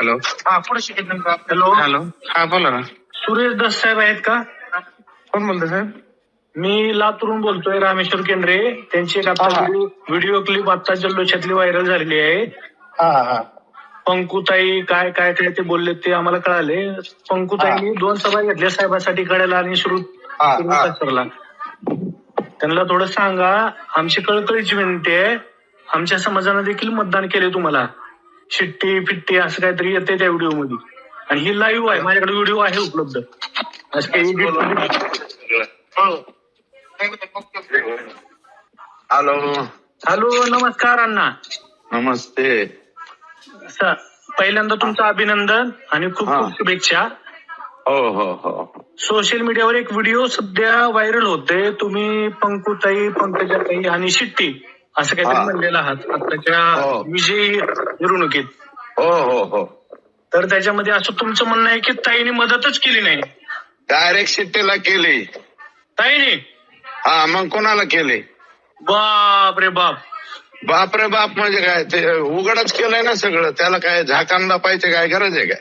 Hello हा पुढे शिकेल हॅलो हॅलो हा बोला ना. सुरेश दस साहेब आहेत का? कोण बोलतोय साहेब? मी लातूरून बोलतोय रामेश्वर केंद्रे. त्यांची एक आता हा. व्हिडिओ क्लिप आता जल्लोषातली व्हायरल झालेली आहे. हा हा पंकुताई काय काय काय ते बोलले ते आम्हाला कळाले. पंकुताईंनी दोन सभा घेतल्या साहेबासाठी कळायला आणि हा, हा. त्यांना थोडं सांगा. आमची कळकळीची विनंती आहे. आमच्या समाजानं देखील मतदान केले तुम्हाला. शिट्टी फिट्टी असं काहीतरी येते त्या व्हिडिओमध्ये. आणि ही लाईव्ह आहे माझ्याकडे व्हिडिओ आहे उपलब्ध. असं काही edit- हॅलो हॅलो नमस्कार अण्णा. नमस्ते. स- पहिल्यांदा तुमचं अभिनंदन आणि खूप हा. खूप शुभेच्छा. हो हो हो. सोशल मीडियावर एक व्हिडिओ सध्या व्हायरल होते. तुम्ही पंकुताई पंकजाताई आणि शिट्टी. असं काहीतरी हा. म्हणलेलं आहात. आताच्या हो. विजयी मिरवणुकीत हो हो हो. तर त्याच्यामध्ये असं तुमचं म्हणणं आहे की ताईने मदतच केली नाही. डायरेक्ट शिट्टीला केली. ताईने? हा मग कोणाला केली? बाप रे बाप. बाप रे बाप म्हणजे काय? ते उघडच केलंय ना सगळं. त्याला काय झाकान दापायची काय गरज आहे काय?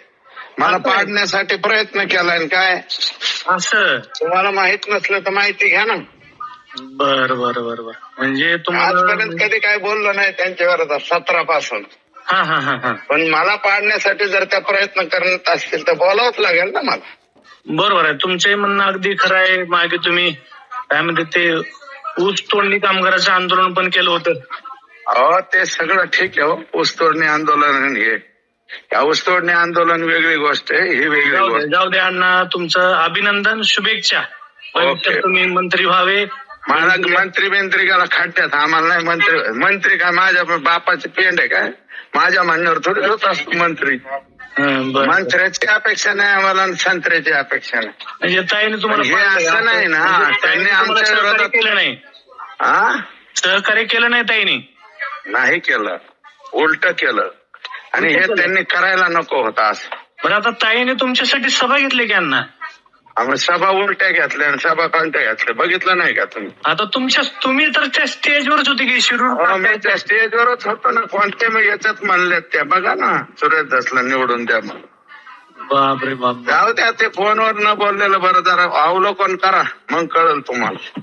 मला पाडण्यासाठी प्रयत्न केलाय आणि काय? असं. तुम्हाला माहीत नसलं तर माहिती घ्या ना. बर बर बर बर. म्हणजे तुम्हाला आजपर्यंत कधी काय बोललो नाही त्यांच्यावर सतरा पासून. हा हा हा हा. पण मला पाडण्यासाठी जर त्या प्रयत्न करत असतील तर बोलावंच लागेल ना मला. बरोबर आहे. तुमचंही म्हणणं अगदी खरं आहे. मागे तुम्ही काय म्हणते ते ऊस तोडणी कामगाराचं आंदोलन पण केलं होतं. अहो ते सगळं ठीक आहे हो. ऊसतोडणी आंदोलन आणि हे. या ऊसतोडणी आंदोलन वेगळी गोष्ट आहे ही वेगळी जाऊ दे गोष्ट. जाऊ दे अण्णा. तुमचं अभिनंदन शुभेच्छा. ओके. तुम्ही मंत्री व्हावे. मला मंत्री बिंत्री गेला खड्ड्यात आम्हाला नाही मंत्री मंत्री काय माझ्या बापाची पेंड आहे काय? माझ्या म्हणण्यावर थोडी होत असतो मंत्री. मंत्र्याची अपेक्षा नाही आम्हाला आणि संत्र्याची अपेक्षा नाही. म्हणजे ताईने तुम्हाला हे. असं नाही ना. म्हणजे ताईने त्यांनी तुम्हाला आमच्या सहकार्य विरोधात- केलं नाही. हा सहकार्य केलं नाही ताईने. नाही केलं. उलट केलं. आणि हे त्यांनी करायला नको होता असं. बरं आता ताईने तुमच्यासाठी सभा घेतली की अण्णा आम्ही सभा उलट्या घेतल्या आणि सभा कोणत्या घेतल्या. बघितलं नाही का तुम्ही? आता तुमच्या तुम्ही तर त्या स्टेजवरच होते की शिरूर हो, मी त्या स्टेजवरच होतो ना. कोणत्या मी याच्यात म्हणले त्या. बघा ना सुरेश दसला निवडून द्या मग बापरे बाप. जाऊ द्या ते फोनवर न बोललेलं बरं जरा अवलोकन करा. मग कळेल तुम्हाला.